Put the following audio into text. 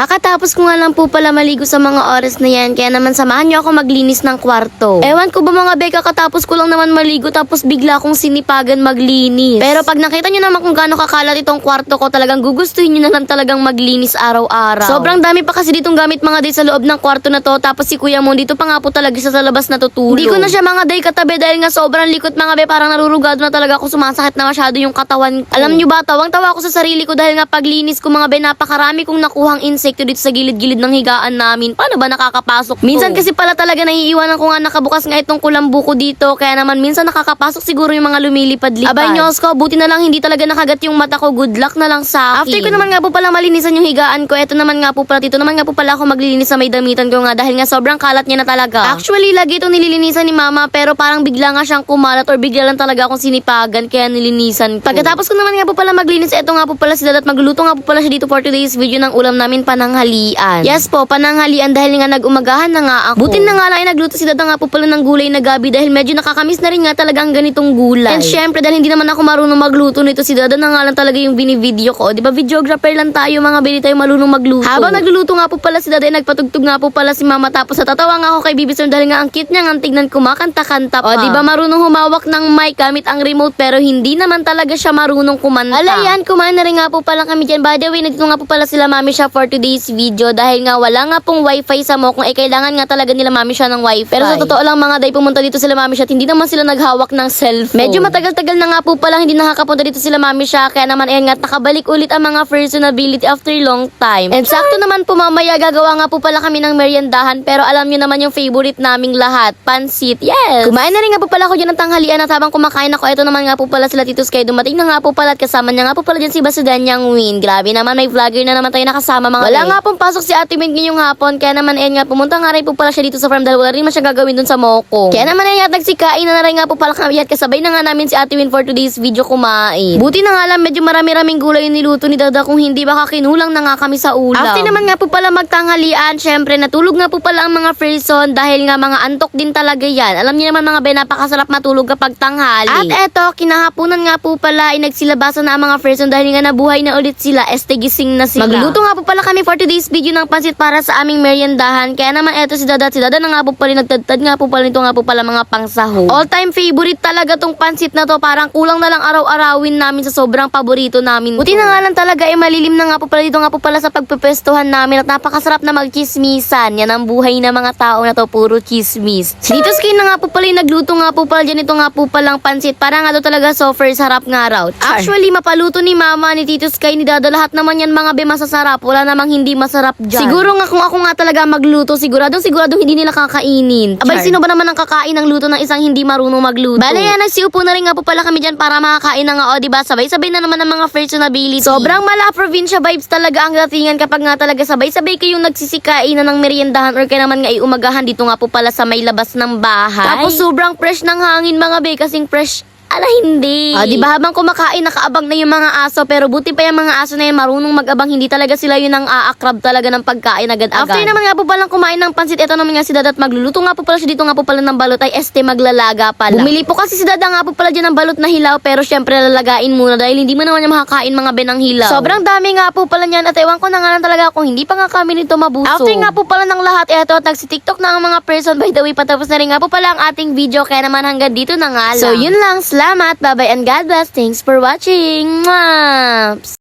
Kakatapos ko nga lang po pala maligo sa mga oras na yan, kaya naman samahan niyo ako maglinis ng kwarto. Ewan ko ba mga be, kakatapos ko lang naman maligo tapos bigla akong sinipagan maglinis. Pero pag nakita niyo naman kung gaano kakalat itong kwarto ko, talagang gugustuhin niyo na lang talagang maglinis araw-araw. Sobrang dami pa kasi ditong gamit mga day sa loob ng kwarto na to, tapos si kuya mo dito pa nga po talaga sa labas natutulog. Hindi ko na siya mga day katabi dahil nga sobrang likot mga be, parang narurugado na talaga ako, sumasakit na masyado yung katawan ko. Alam niyo ba, tawang-tawa ako sa sarili ko dahil nga paglinis ko mga be, napakarami kong nakuhang insekto dito sa gilid-gilid ng higaan namin. Paano ba nakakapasok to? Minsan kasi pala talaga naiiwanan ko nga nakabukas nga itong kulambu ko dito, kaya naman minsan nakakapasok siguro yung mga lumilipad-lipad. Abay nyo, ko, buti na lang hindi talaga nakagat yung mata ko. Good luck na lang sa akin. After ko naman nga po pala malinisan yung higaan ko, eto naman nga po pala, dito naman nga po pala ako maglilinis sa may damitan ko nga dahil nga sobrang kalat niya na talaga. Actually, lagi itong nililinisan ni mama pero parang bigla nga siyang kumalat or bigla lang talaga akong sinipagan kaya nilinisan ko. Pagkatapos ko naman nga po pala maglinis, eto nga po pala si Dadat magluluto nga po pala siya dito for today's video ng ulam namin pananghalian. Yes po, pananghalian dahil nga nag-umagahan na nga ako. Butin na nga lang ay nagluto si Dada nga po pala ng gulay na gabi dahil medyo nakakamiss na rin nga talaga ang ganitong gulay. And syempre dahil hindi naman ako marunong magluto nito si Dada na nga lang talaga yung binivideo ko. Di ba videographer lang tayo mga bili tayo marunong magluto. Habang nagluluto nga po pala si Dada ay nagpatugtog nga po pala si Mama tapos natatawa nga ako kay Bibi Sam dahil nga ang cute niya nga tignan kumakanta-kanta pa. O di ba marunong humawak ng mic gamit ang remote pero hindi naman talaga siya marunong kumanta. Ala yan, kumain na rin nga po pala kami dyan. By the way, nandito nga po pala sila mami siya for today's video dahil nga wala nga pong wifi sa mo kung ay kailangan nga talaga nila mami siya ng wifi. Pero sa totoo lang mga day pumunta dito sila mami siya at hindi naman sila naghawak ng cellphone. Medyo matagal-tagal na nga po pala hindi nakakapunta dito sila mami siya kaya naman ayan nga nakabalik ulit ang mga personability after long time. And sakto naman po mamaya gagawa nga po pala kami ng meriendahan pero alam niyo naman yung favorite naming lahat, pansit. Yes! Kumain na rin nga po pala ako dyan ng tanghalian at habang kumakain ako, ito naman nga po pala sila Titos Kay. Dumating na nga po pala at kasama niya nga po pala dyan si Basudan niyang win. Grabe naman, may vlogger na naman tayo nakasama mga Wala nga pong pasok si Ate Mint ngayong hapon, kaya naman ayan nga, pumunta nga rin po pala siya dito sa farm dahil wala rin man siya gagawin dun sa Moko. Kaya naman ayan, nagsikain na na rin nga po pala kami at kasabay na nga namin si Ate Win for today's video kumain. Buti na nga lang, medyo marami-raming gulay yung niluto ni Dada kung hindi baka kinulang na nga kami sa ulam. After naman nga po pala magtanghalian, syempre natulog nga po pala ang mga person dahil nga mga antok din talaga yan. Alam niyo naman mga be, napakasarap matulog kapag tanghali. At eto, kinahapunan nga po pala ay nagsilabasan na ang mga person dahil nga nabuhay na ulit sila, este gising na sila. Magluto nga po pala kami for today's video ng pansit para sa aming meriendahan. Kaya naman eto si Dada, at si Dada na nga po pala nagtadtad nga po pala nito nga po pala mga pangsaho. All time favorite talaga tong pansit na to. Parang kulang na lang araw-arawin namin sa sobrang paborito namin. Buti na nga lang talaga ay malilim na nga po pala dito nga po pala sa pagpepestuhan namin at napakasarap na magchismisan. Yan ang buhay ng mga tao na to, puro chismis. Dito skin na nga po pala yung nagluto nga po pala dyan ito nga po palang pansit. Para nga to talaga sofer sarap nga raw. Actually, mapaluto ni mama ni Tito Sky ni Dada lahat naman yan mga be masasarap. Wala namang hindi masarap dyan. Siguro nga kung ako nga talaga magluto, siguradong siguradong hindi nila kakainin. Abay, Char. sino ba naman ang kakain ng luto ng isang hindi marunong magluto? Bale yan, nagsiupo na rin nga po pala kami dyan para makakain na nga o, diba? Sabay-sabay na naman ang mga personability. Sobrang mala provincia vibes talaga ang datingan kapag nga talaga sabay-sabay kayong nagsisikain na ng meriendahan or kaya naman nga iumagahan dito nga po pala sa may labas ng bahay. Tapos sobrang fresh ng hangin mga be, kasing fresh Ala, hindi. Ah, di ba habang kumakain, nakaabang na yung mga aso, pero buti pa yung mga aso na yun, marunong mag-abang, hindi talaga sila yun ang aakrab talaga ng pagkain agad-agad. After naman nga po palang kumain ng pansit, ito naman nga si Dadat magluluto nga po pala siya dito nga po pala ng balot, ay este maglalaga pala. Bumili po kasi si Dada nga po pala dyan ng balot na hilaw, pero syempre lalagain muna dahil hindi mo naman niya makakain mga benang hilaw. Sobrang dami nga po pala niyan at ewan ko na nga lang talaga kung hindi pa nga kami nito mabusog. After nga po pala ng lahat, eto at nagsi-tiktok na ang mga person, by the way, patapos na rin nga po pala ang ating video, kaya naman hanggang dito na nga lang. So yun lang, salamat, bye-bye and God bless. Thanks for watching. Mwah!